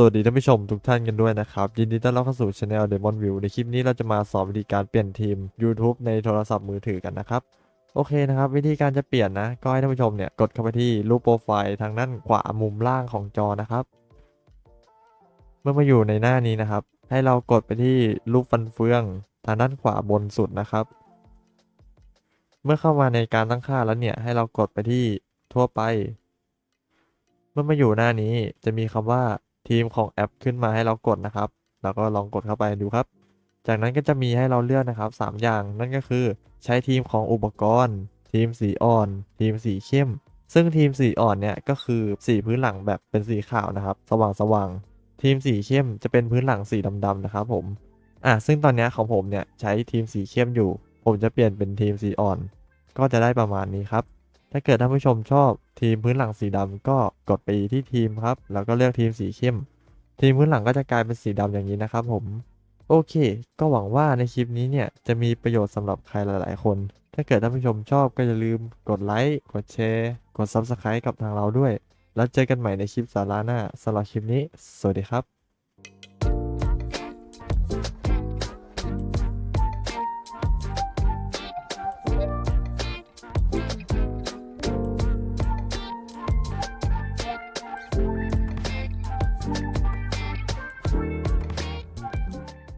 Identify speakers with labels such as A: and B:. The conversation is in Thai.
A: สวัสดีท่านผู้ชมทุกท่านกันด้วยนะครับ ยินดีต้อนรับเข้าสู่ Channel Demon View ในคลิปนี้เราจะมาสอนวิธีการเปลี่ยนทีม YouTube ในโทรศัพท์มือถือกันนะครับ โอเคนะครับ วิธีการจะเปลี่ยนนะ ก็ให้ท่านผู้ชมเนี่ยกดเข้าไปที่รูปโปรไฟล์ทางด้านขวามุมล่างของจอนะครับ เมื่อมาอยู่ในหน้านี้นะครับ ให้เรากดไปที่รูปฟันเฟืองทางด้านขวาบนสุดนะครับ เมื่อเข้ามาในการตั้งค่าแล้วเนี่ยให้เรากดไปที่ทั่วไป เมื่อมาอยู่หน้านี้จะมีคำว่า ทีมของแอปขึ้นมาให้เรากดนะครับ แล้วก็ลองกดเข้าไปดูครับ จากนั้นก็จะมีให้เราเลือกนะครับ 3 อย่างนั่นก็คือ ใช้ทีมของอุปกรณ์ ทีมสีอ่อน ทีมสีเข้ม ซึ่งทีมสีอ่อนเนี่ยก็คือสีพื้นหลังแบบเป็นสีขาวนะครับ สว่างสว่างๆทีมสีเข้มจะเป็นพื้นหลังสีดำๆนะครับผมอะซึ่งตอนนี้ของผมเนี่ยใช้ทีมสีเข้มอยู่ ผมจะเปลี่ยนเป็นทีมสีอ่อน ก็จะได้ประมาณนี้ครับ ถ้าเกิดท่านผู้ชมชอบทีมพื้นหลังสีดำก็กดไปที่ทีมครับ แล้วก็เลือกทีมสีเข้ม ทีมพื้นหลังก็จะกลายเป็นสีดำอย่างนี้นะครับผม โอเค ก็หวังว่าในคลิปนี้เนี่ยจะมีประโยชน์สำหรับใครหลาย ๆ คน ถ้าเกิดท่านผู้ชมชอบก็อย่าลืมกดไลค์กดแชร์กด Subscribe กับทางเราด้วย แล้วเจอกันใหม่ในคลิปสาระหน้าสำหรับคลิปนี้ สวัสดีครับ